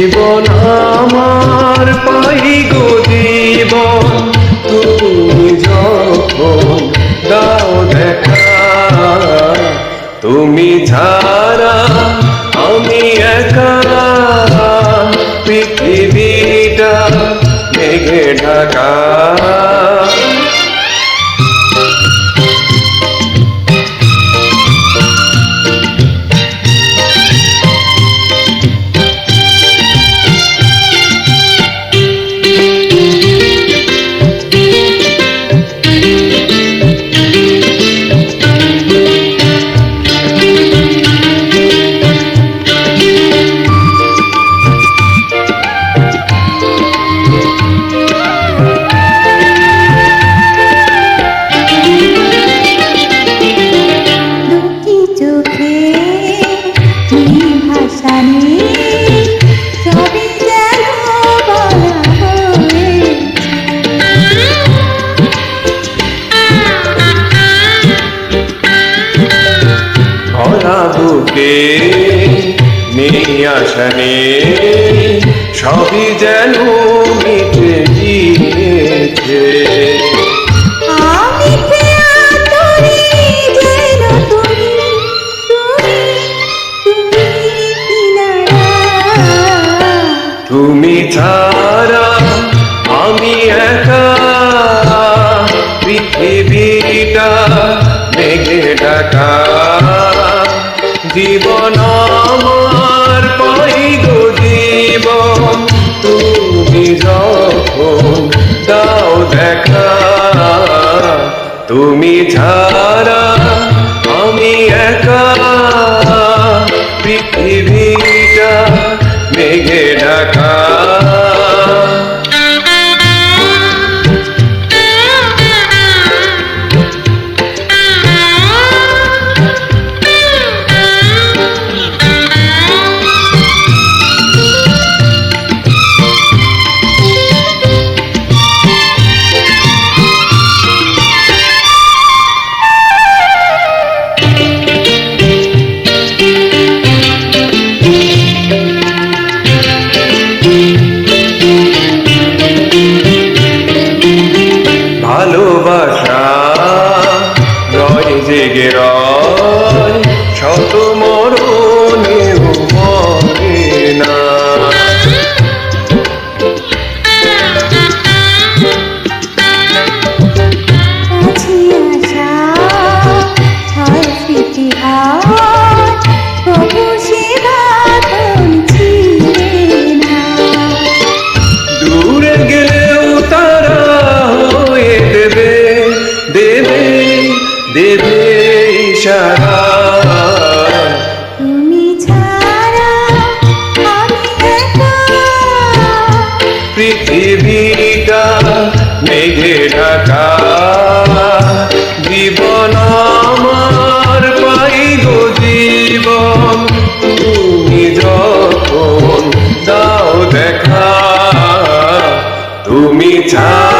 জীবন আমার পাই গো জীবন। তুমি যখন দাও দেখা, তুমি ছাড়া আমি একা। পৃথিবীটা মেঘে ঢাকা। ভরা বুকে নেই আশা নেই সবই যেন মিটে গিয়েছে। তুমি ছাড়া আমি একা পৃথিবীটা মেঘে ঢাকা। জীবন আমার পাই গো জীবন তুমি যখন দাও দেখা তুমি ছাড়া জেগে রয় শত মরণেও মরে না। দূরে গেলেও তারা হয়ে দেবে দেবে দেবে। পৃথিবীটা মেঘে ঢাকা। জীবন আমার পাই গো জীবন। তুমি যখন দাও দেখা তুমি ছাড়া